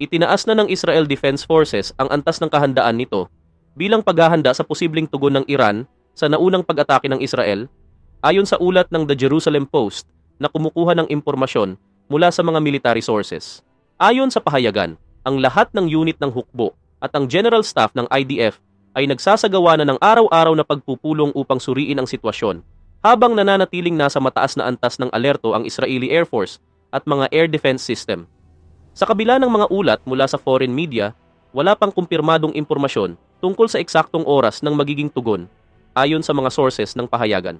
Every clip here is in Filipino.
Itinaas na ng Israel Defense Forces ang antas ng kahandaan nito bilang paghahanda sa posibleng tugon ng Iran sa naunang pag-atake ng Israel ayon sa ulat ng The Jerusalem Post na kumukuha ng impormasyon mula sa mga military sources. Ayon sa pahayagan, ang lahat ng unit ng hukbo at ang general staff ng IDF ay nagsasagawa na ng araw-araw na pagpupulong upang suriin ang sitwasyon habang nananatiling nasa mataas na antas ng alerto ang Israeli Air Force at mga air defense system. Sa kabila ng mga ulat mula sa foreign media, wala pang kumpirmadong impormasyon tungkol sa eksaktong oras ng magiging tugon ayon sa mga sources ng pahayagan.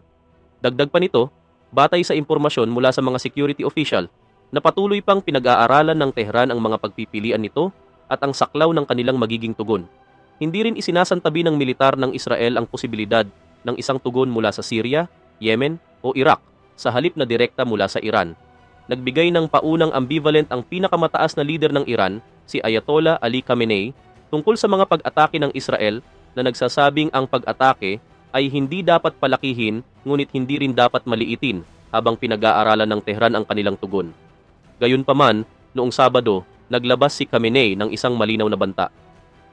Dagdag pa nito, batay sa impormasyon mula sa mga security official na patuloy pang pinag-aaralan ng Tehran ang mga pagpipilian nito at ang saklaw ng kanilang magiging tugon. Hindi rin isinasantabi ng militar ng Israel ang posibilidad ng isang tugon mula sa Syria, Yemen o Iraq sa halip na direkta mula sa Iran. Nagbigay ng paunang ambivalent ang pinakamataas na leader ng Iran, si Ayatollah Ali Khamenei, tungkol sa mga pag-atake ng Israel na nagsasabing ang pag-atake ay hindi dapat palakihin ngunit hindi rin dapat maliitin habang pinag-aaralan ng Tehran ang kanilang tugon. Gayunpaman, noong Sabado, naglabas si Khamenei ng isang malinaw na banta.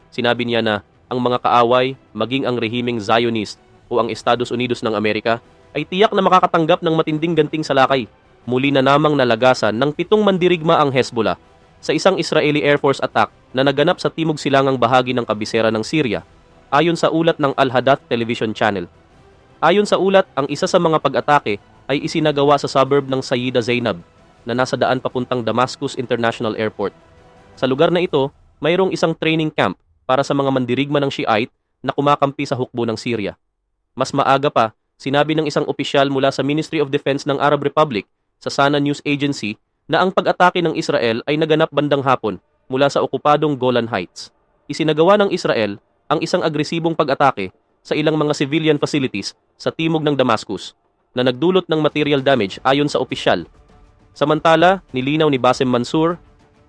Sinabi niya na ang mga kaaway, maging ang rehimeng Zionist o ang Estados Unidos ng Amerika, ay tiyak na makakatanggap ng matinding ganting salakay. Muli na namang nalagasan ng pitong mandirigma ang Hezbollah sa isang Israeli Air Force attack na naganap sa timog silangang bahagi ng kabisera ng Syria, ayon sa ulat ng Al-Hadath Television Channel. Ayon sa ulat, ang isa sa mga pag-atake ay isinagawa sa suburb ng Sayyida Zainab na nasa daan papuntang Damascus International Airport. Sa lugar na ito, mayroong isang training camp para sa mga mandirigma ng Shiite na kumakampi sa hukbo ng Syria. Mas maaga pa, sinabi ng isang opisyal mula sa Ministry of Defense ng Arab Republic sa Sana News Agency na ang pag-atake ng Israel ay naganap bandang hapon mula sa okupadong Golan Heights. Isinagawa ng Israel ang isang agresibong pag-atake sa ilang mga civilian facilities sa timog ng Damascus na nagdulot ng material damage ayon sa opisyal. Samantala, nilinaw ni Bassem Mansour,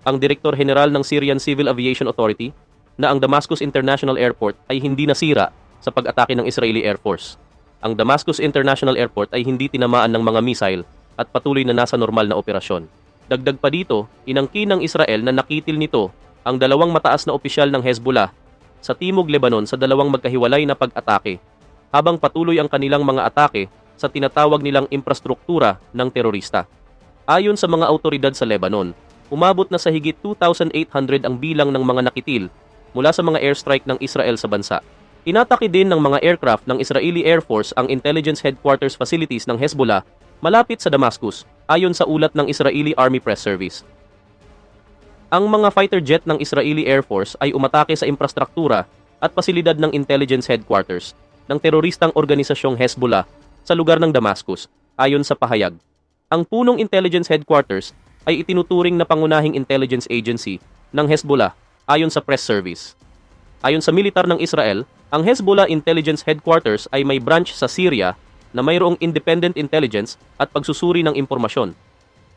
ang Direktor General ng Syrian Civil Aviation Authority, na ang Damascus International Airport ay hindi nasira sa pag-atake ng Israeli Air Force. Ang Damascus International Airport ay hindi tinamaan ng mga missile at patuloy na nasa normal na operasyon. Dagdag pa dito, inangkin ng Israel na nakitil nito ang dalawang mataas na opisyal ng Hezbollah sa Timog Lebanon sa dalawang magkahiwalay na pag-atake, habang patuloy ang kanilang mga atake sa tinatawag nilang infrastruktura ng terorista. Ayon sa mga autoridad sa Lebanon, umabot na sa higit 2,800 ang bilang ng mga nakitil mula sa mga airstrike ng Israel sa bansa. Inatake din ng mga aircraft ng Israeli Air Force ang intelligence headquarters facilities ng Hezbollah malapit sa Damascus, ayon sa ulat ng Israeli Army Press Service. Ang mga fighter jet ng Israeli Air Force ay umatake sa infrastruktura at pasilidad ng intelligence headquarters ng teroristang organisasyong Hezbollah sa lugar ng Damascus, ayon sa pahayag. Ang punong intelligence headquarters ay itinuturing na pangunahing intelligence agency ng Hezbollah ayon sa press service. Ayon sa militar ng Israel, ang Hezbollah Intelligence Headquarters ay may branch sa Syria na mayroong independent intelligence at pagsusuri ng impormasyon.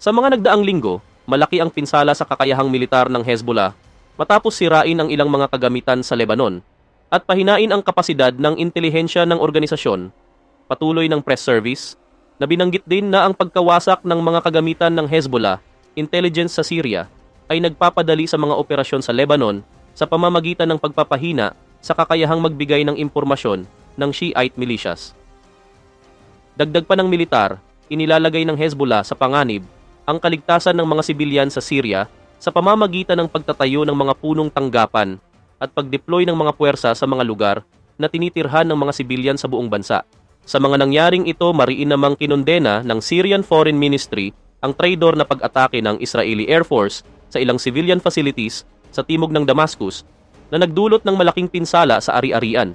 Sa mga nagdaang linggo, malaki ang pinsala sa kakayahang militar ng Hezbollah matapos sirain ang ilang mga kagamitan sa Lebanon at pahinain ang kapasidad ng intelihensya ng organisasyon. Patuloy ng press service na binanggit din na ang pagkawasak ng mga kagamitan ng Hezbollah intelligence sa Syria ay nagpapadali sa mga operasyon sa Lebanon sa pamamagitan ng pagpapahina sa kakayahang magbigay ng impormasyon ng Shiite militias. Dagdag pa ng militar, inilalagay ng Hezbollah sa panganib ang kaligtasan ng mga sibilyan sa Syria sa pamamagitan ng pagtatayo ng mga punong tanggapan at pag-deploy ng mga puwersa sa mga lugar na tinitirhan ng mga sibilyan sa buong bansa. Sa mga nangyaring ito, mariin namang kinondena ng Syrian Foreign Ministry ang traidor na pag-atake ng Israeli Air Force sa ilang civilian facilities sa timog ng Damascus na nagdulot ng malaking pinsala sa ari-arian.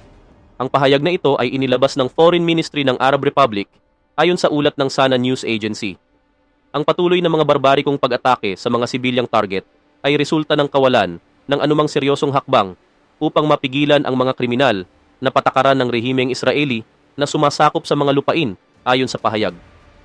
Ang pahayag na ito ay inilabas ng Foreign Ministry ng Arab Republic ayon sa ulat ng Sana News Agency. Ang patuloy na mga barbarikong pag-atake sa mga sibilyang target ay resulta ng kawalan ng anumang seryosong hakbang upang mapigilan ang mga kriminal na patakaran ng rehimeng Israeli na sumasakop sa mga lupain ayon sa pahayag.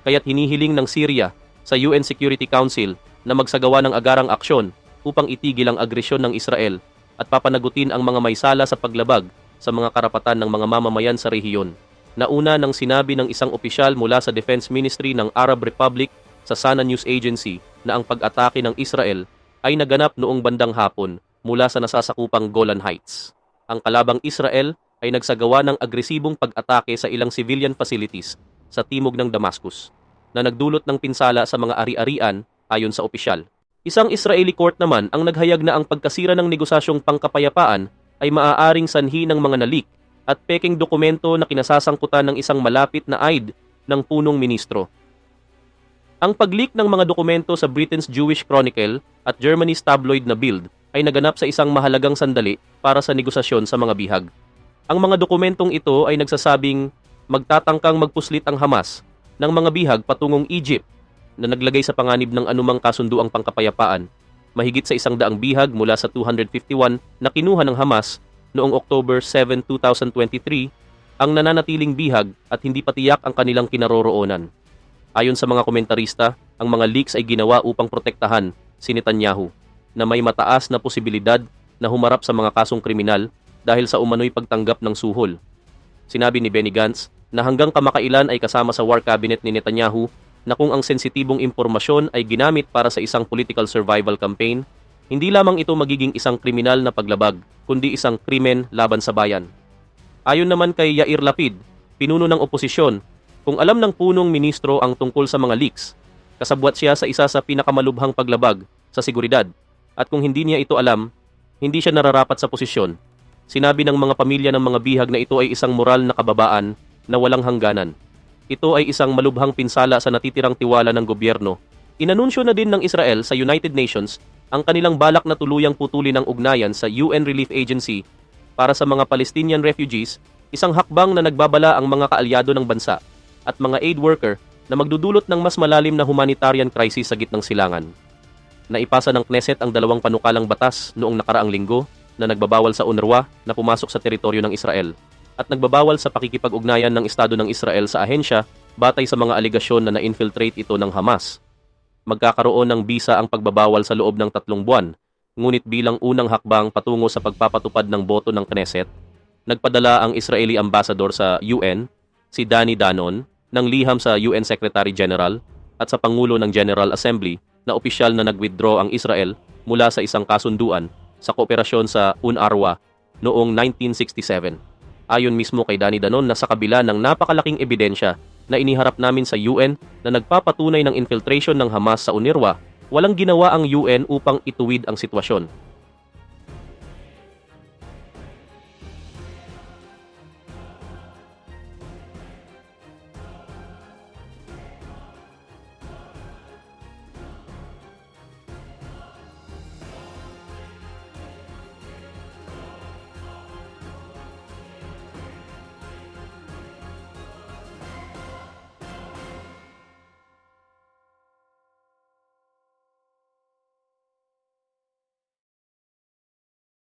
Kaya't hinihiling ng Syria sa UN Security Council na magsagawa ng agarang aksyon upang itigil ang agresyon ng Israel at papanagutin ang mga may sala sa paglabag sa mga karapatan ng mga mamamayan sa rehiyon. Nauna nang sinabi ng isang opisyal mula sa Defense Ministry ng Arab Republic sa Sana News Agency na ang pag-atake ng Israel ay naganap noong bandang hapon mula sa nasasakupang Golan Heights. Ang kalabang Israel ay nagsagawa ng agresibong pag-atake sa ilang civilian facilities sa timog ng Damascus na nagdulot ng pinsala sa mga ari-arian ayon sa opisyal. Isang Israeli court naman ang naghayag na ang pagkasira ng negosasyong pangkapayapaan ay maaaring sanhi ng mga nalik at peking dokumento na kinasasangkutan ng isang malapit na aid ng punong ministro. Ang pag-leak ng mga dokumento sa Britain's Jewish Chronicle at Germany's tabloid na Bild ay naganap sa isang mahalagang sandali para sa negosasyon sa mga bihag. Ang mga dokumentong ito ay nagsasabing magtatangkang magpuslit ang Hamas ng mga bihag patungong Egypt na naglagay sa panganib ng anumang kasunduang pangkapayapaan. Mahigit sa isang daang bihag mula sa 251 na kinuha ng Hamas noong October 7, 2023 ang nananatiling bihag at hindi patiyak ang kanilang kinaroroonan. Ayon sa mga komentarista, ang mga leaks ay ginawa upang protektahan si Netanyahu na may mataas na posibilidad na humarap sa mga kasong kriminal dahil sa umano'y pagtanggap ng suhol. Sinabi ni Benny Gantz na hanggang kamakailan ay kasama sa war cabinet ni Netanyahu na kung ang sensitibong impormasyon ay ginamit para sa isang political survival campaign, hindi lamang ito magiging isang kriminal na paglabag, kundi isang krimen laban sa bayan. Ayon naman kay Yair Lapid, pinuno ng oposisyon, kung alam ng punong ministro ang tungkol sa mga leaks, kasabwat siya sa isa sa pinakamalubhang paglabag sa seguridad. At kung hindi niya ito alam, hindi siya nararapat sa posisyon. Sinabi ng mga pamilya ng mga bihag na ito ay isang moral na kababaan na walang hangganan. Ito ay isang malubhang pinsala sa natitirang tiwala ng gobyerno. Inanunsyo na din ng Israel sa United Nations ang kanilang balak na tuluyang putulin ang ugnayan sa UN Relief Agency para sa mga Palestinian refugees, isang hakbang na nagbabala ang mga kaalyado ng bansa at mga aid worker na magdudulot ng mas malalim na humanitarian crisis sa gitnang silangan. Naipasa ng Knesset ang dalawang panukalang batas noong nakaraang linggo na nagbabawal sa UNRWA na pumasok sa teritoryo ng Israel at nagbabawal sa pakikipag-ugnayan ng Estado ng Israel sa ahensya batay sa mga aligasyon na na-infiltrate ito ng Hamas. Magkakaroon ng bisa ang pagbabawal sa loob ng tatlong buwan, ngunit bilang unang hakbang patungo sa pagpapatupad ng boto ng Knesset, nagpadala ang Israeli ambassador sa UN, si Danny Danon, ng liham sa UN Secretary General at sa Pangulo ng General Assembly na opisyal na nag-withdraw ang Israel mula sa isang kasunduan sa kooperasyon sa UNRWA noong 1967. Ayon mismo kay Danny Danon na sa kabila ng napakalaking ebidensya na iniharap namin sa UN na nagpapatunay ng infiltration ng Hamas sa UNRWA, walang ginawa ang UN upang ituwid ang sitwasyon.